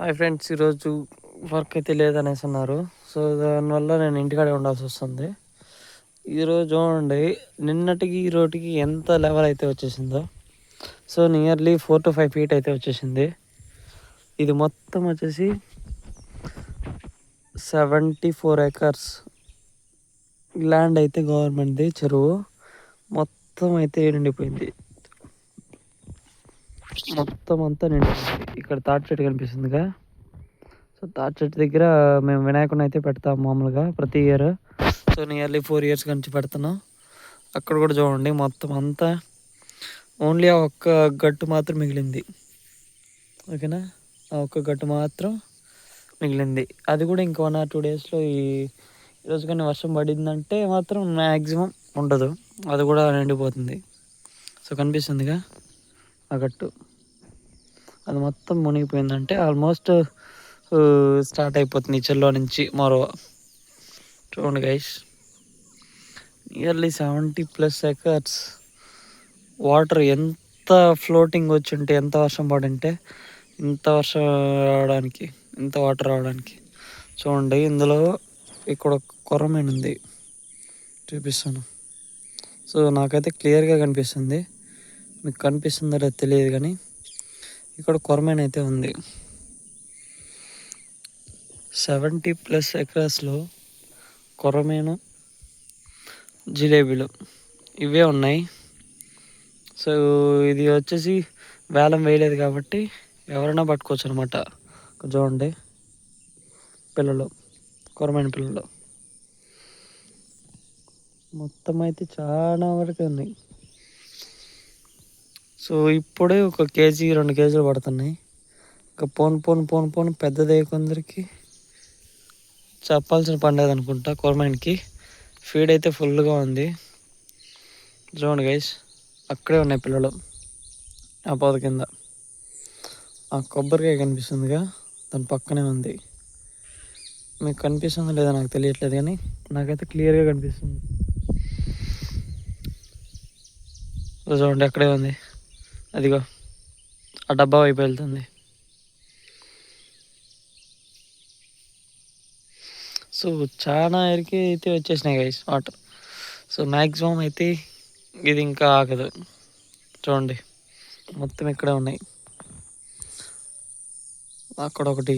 Hi friends ఈరోజు work అయితే లేదనేసి అన్నారు సో దానివల్ల నేను ఇంటికాడే ఉండాల్సి వస్తుంది. ఈరోజు చూడండి నిన్నటికి ఈ ఎంత లెవెల్ అయితే వచ్చేసిందో. So nearly four to five feet అయితే వచ్చేసింది. ఇది మొత్తం వచ్చేసి సెవెంటీ ఫోర్ ఏకర్స్ ల్యాండ్ అయితే గవర్నమెంట్ది చెరువు. మొత్తం అయితే నిండిపోయింది. మొత్తం అంతా నిండిపోయింది ఇక్కడ తాటి చెట్టు కనిపిస్తుందిగా. సో తాటి చెట్టు దగ్గర మేము వినాయకుని అయితే పెడతాం మామూలుగా ప్రతి year. So nearly four years నుంచి పెడుతున్నాం. అక్కడ కూడా చూడండి మొత్తం అంతా ఓన్లీ ఆ ఒక్క గట్టు మాత్రం మిగిలింది. ఓకేనా? ఆ ఒక్క గట్టు మాత్రం మిగిలింది. అది కూడా ఇంకో వన్ ఆర్ టూ డేస్లో ఈ ఈరోజు కానీ వర్షం పడిందంటే మాత్రం మ్యాక్సిమం ఉండదు. అది కూడా నిండిపోతుంది. సో కనిపిస్తుందిగా ఆ గట్టు. అది మొత్తం మునిగిపోయిందంటే ఆల్మోస్ట్ స్టార్ట్ అయిపోతుంది చెల్లో నుంచి మరో చూడండి guys nearly seventy plus acres water ఎంత ఫ్లోటింగ్ వచ్చి ఉంటే ఎంత వర్షం పడింటే ఇంత వర్షం రావడానికి ఇంత వాటర్ రావడానికి. చూడండి ఇందులో ఇక్కడ కొరమైన ఉంది. చూపిస్తాను. సో నాకైతే క్లియర్గా కనిపిస్తుంది. మీకు కనిపిస్తుందో తెలియదు కానీ ఇక్కడ కొరమైన అయితే ఉంది. సెవెంటీ ప్లస్ ఎకరాస్లో కొరమేను జిలేబీలు ఇవే ఉన్నాయి. సో ఇది వచ్చేసి వేలం వేయలేదు కాబట్టి ఎవరైనా పట్టుకోవచ్చు అనమాట చూడండి పిల్లలు కొరమైన పిల్లలు. మొత్తం అయితే చాలా వరకు ఉన్నాయి సో ఇప్పుడే ఒక కేజీ రెండు కేజీలు పడుతున్నాయి. ఇంకా పోన్ పోన్ పోన్ పోన్ పెద్దదే కొందరికి చెప్పాల్సిన పండగ అనుకుంటా కోరమైన్కి ఫీడ్ అయితే ఫుల్గా ఉంది. చూడండి గైస్ అక్కడే ఉన్నాయి పిల్లలు. ఆ పొద కింద. ఆ కొబ్బరికాయ కనిపిస్తుందిగా దాని పక్కనే ఉంది. మీకు కనిపిస్తుందో లేదో నాకు తెలియట్లేదు కానీ నాకైతే క్లియర్గా కనిపిస్తుంది. చూడండి అక్కడే ఉంది. అదిగో ఆ డబ్బా వైపు వెళ్తుంది. సో చాలా ఎరికి అయితే వచ్చేసినాయి గైస్ వాటర్. సో మ్యాక్సిమం అయితే ఇది ఇంకా ఆగదు. చూడండి మొత్తం ఇక్కడే ఉన్నాయి. అక్కడ ఒకటి.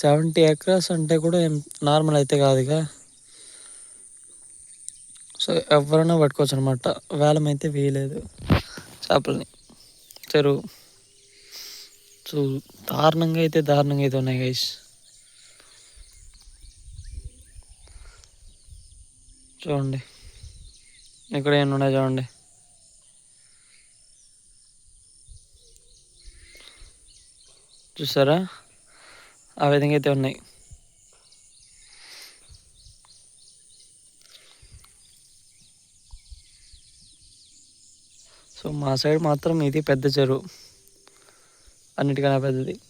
సెవెంటీ ఎకరాస్ అంటే కూడా నార్మల్ అయితే కాదుగా సో ఎవరైనా పట్టుకోవచ్చు అనమాట వేలమైతే వేయలేదు. చేపలని. చెరువు. సో దారుణంగా అయితే దారుణంగా అయితే ఉన్నాయి గైస్ చూడండి. ఇక్కడ ఏమి ఉన్నాయి చూడండి. చూసారా? ఆ విధంగా అయితే ఉన్నాయి. సో మా సైడ్ మాత్రం ఇది పెద్ద చెరువు. అన్నిటికన్నా పెద్దది.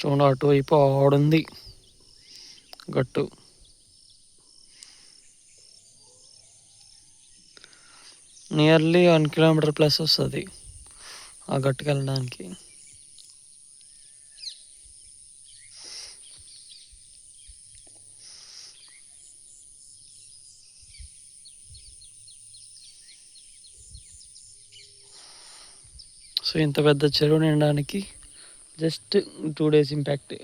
చూడండి అటువైపు ఆడుంది. గట్టు. నియర్లీ వన్ కిలోమీటర్ ప్లస్ వస్తుంది. ఆ గట్టుకు వెళ్ళడానికి సో ఇంత పెద్ద చెరువు నిండడానికి just two days impact.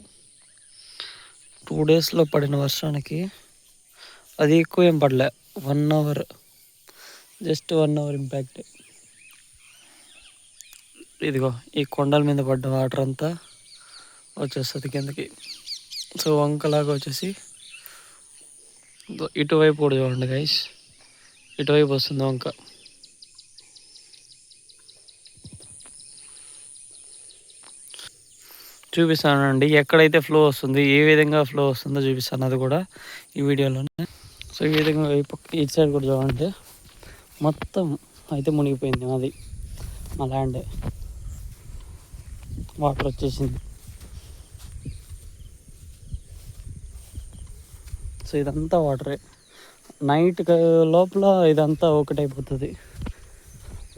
Two డేస్లో పడిన వర్షానికి అది ఎక్కువ ఏం పడలే. One hour just one hour impact. ఇదిగో ఈ కొండల మీద పడ్డ వాటర్ అంతా వచ్చేస్తుంది కిందకి. సో వంకలాగా వచ్చేసి ఇటువైపు కూడా చూడండి గైస్ ఇటువైపు వస్తుంది వంక. చూపిస్తానండి ఎక్కడైతే ఫ్లో వస్తుంది ఏ విధంగా ఫ్లో వస్తుందో చూపిస్తాను. అది కూడా ఈ వీడియోలోనే. సో ఈ విధంగా ఇటు సైడ్ కూడా చూడండి. మొత్తం అయితే మునిగిపోయింది అది మా ల్యాండ్ వాటర్ వచ్చేసింది. సో ఇదంతా వాటరే నైట్ లోపల ఇదంతా ఒకటైపోతుంది.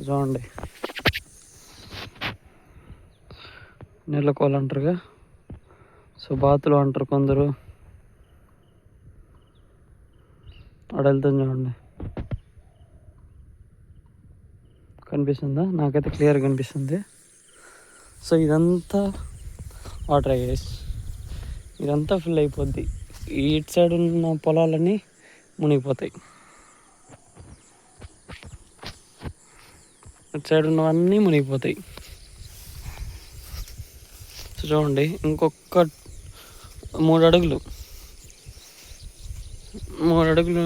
చూడండి. నీళ్ళ అంటారుగా. సో బాతులు అంటారు కొందరు. అక్కడ చూడండి. కనిపిస్తుందా? నాకైతే క్లియర్ కనిపిస్తుంది. సో ఇదంతా వాటర్ అయ్యేస్ ఇదంతా ఫిల్ అయిపోద్ది. ఇటు సైడ్ ఉన్న పొలాలన్నీ మునిగిపోతాయి. ఇటు సైడ్ ఉన్నవన్నీ మునిగిపోతాయి. సో చూడండి ఇంకొక మూడు అడుగులు మూడు అడుగులు